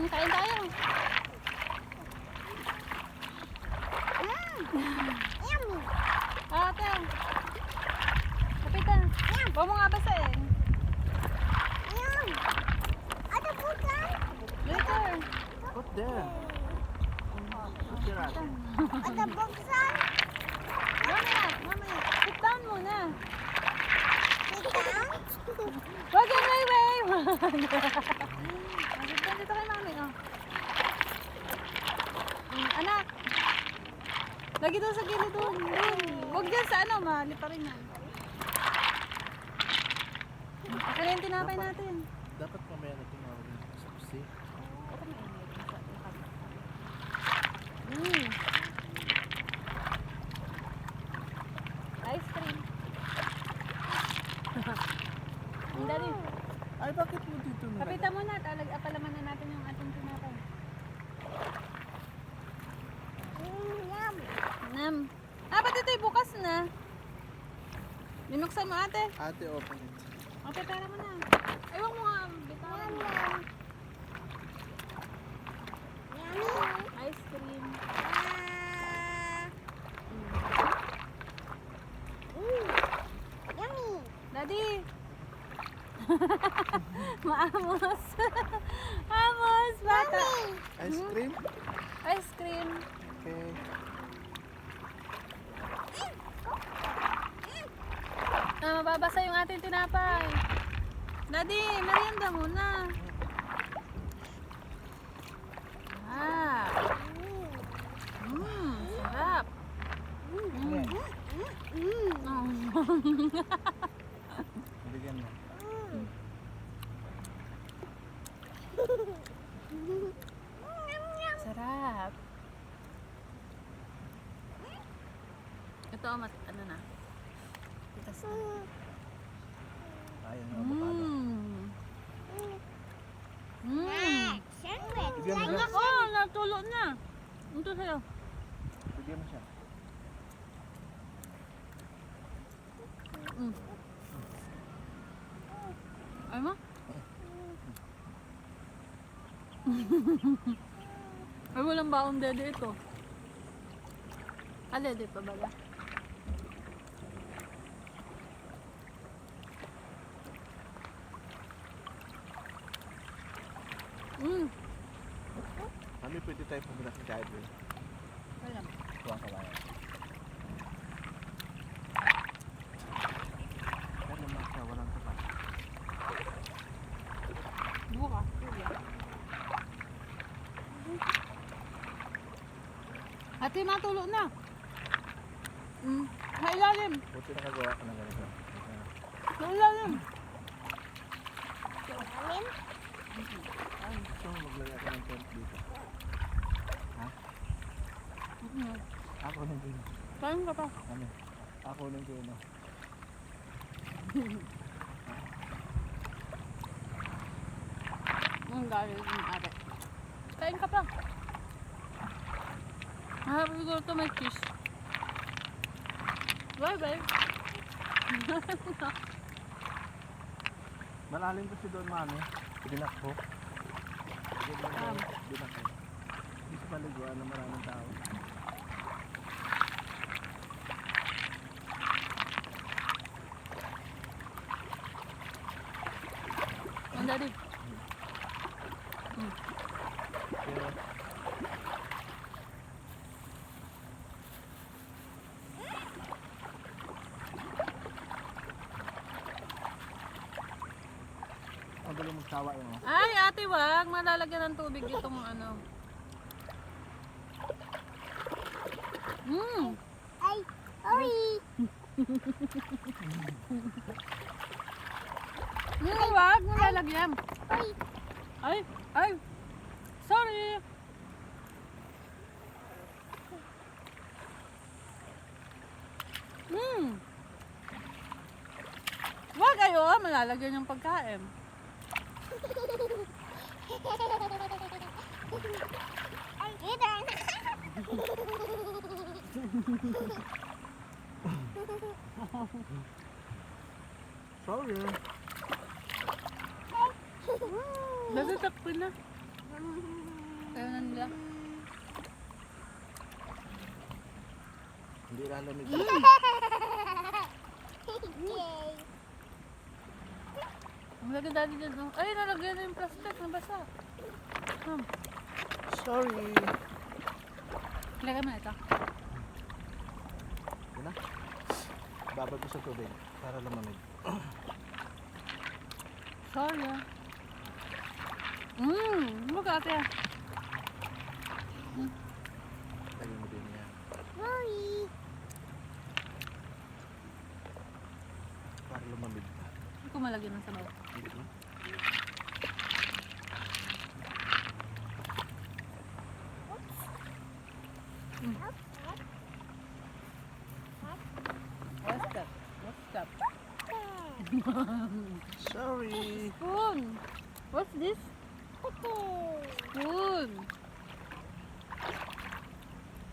Hmm, kain tayo. Yummy. Ate. Kapitan. Huwag mo nga basahin. Yum. Ada bukan? Later. Put there. Put ate. Ada bukan? Mamaya, mamaya. Sit down muna. Kita? Huwag yan, way, way. Sit down dito kay mami, oh. Hmm, anak. Lagi doon sa gilid doon. Huwag dyan sa ano, mali pa rin yan. Akin yung tinapay natin. Dapat mamaya na tumawag ng suksi. Mm. Ice cream. Ang dali. Ay, bakit mo dito nilagay? Kapitan mo na, talag apalaman na natin yung ating tinapay. Mm, yum. Nam. Ah, ba't ito'y bukas na? Binuksan mo ate. Ate, open it. O, pepera mo na. Ewan mo nga, bitawan mo. Yummy. Ice cream. Mm. Yummy. Daddy! Maamos. Amos, bata. Ice cream? Ice cream. Okay. Ah, mababasa yung ating tinapay. Daddy, merienda muna. Ah. Mmm, sarap. Mm. Mm. Oh. Bigyan mo. sarap. Ito, mat ano na. Titas na. Ayan yung avocado. Mmm. Mmm. Bigyan mo siya. Anak, oh, natulo na. Ito sa'yo. Bigyan mo siya. Mm. Ay mo? Ay, walang baong dede ito. Ah, dede pa ba? Mm. Mami, pwede tayo pumunta sa Jollibee. Wala. Kuha ka yan? Kaya naman siya, walang tapat. Buka. Ate, matulo na. Mm. Sa ilalim. Buti nakagawa ka ng ganito. Sa ilalim. Ay, gusto mo maglagay ng dito. Mm. Ako nang din. Kain ka pa. Ano? Ako nang din. No? Ang galing yung ate. Kain ka pa. Ah, siguro to may cheese. Bye bye. Malalim kasi doon, mami. Dinakbo. Um. Dinakbo. Hindi sa paliguan ng maraming tao. Ang daddy. Galing magsawa yun. oh. Ay, ate, wag. Malalagyan ng tubig itong ano. Mmm. Ay, oi. Mmm, wag. Malalagyan. Oi. Ay, ay. Sorry. Mmm. Ay, oo, malalagyan yung pagkain. Ay, Eden. Sorry. Natatakpin na. Ayaw na nila. Hindi lalamig. Yay. Ang lagay dati dyan. oh. Ay, nalagyan na yung plastic. Nabasa. Hmm. Sorry. Lagay mo na ito. Yun na. Babad ko sa tubig para lumamig. Sorry ah. Mmm, magkate ah. Lagyan mo din yan. Sorry. Para lumamig. Hindi ko malagyan ng sabaw. Sorry. Spoon! What's this? Spoon!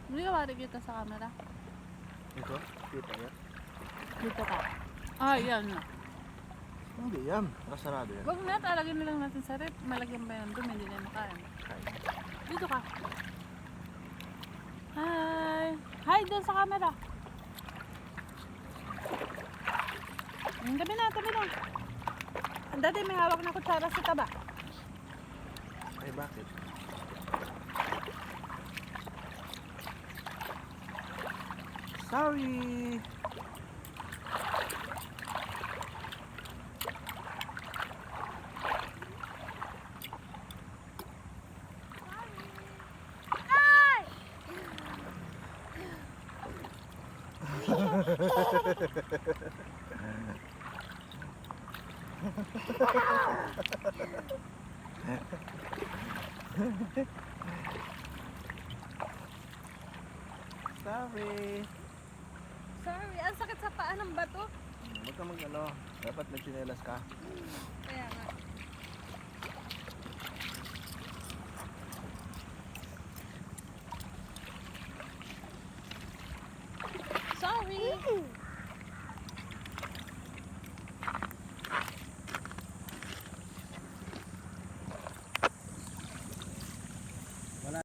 Hindi ka mari kita sa camera. Ito? Kita yan? Dito ka. Ah, yan na. Hindi yan. Nakasarado yan. Huwag na, talagyan na lang natin sa rep. Malagyan pa yan dumi, hindi na makain. Dito ka. Hi! Hi doon sa camera. Ang tabi na, tabi na. Ang dati may hawak na kutsara sa taba. Ay, bakit? Sorry. Sorry. Sorry, ang sakit sa paa ng bato. Huwag ka mag ano. Dapat nagsinelas ka. Kaya nga. Sorry!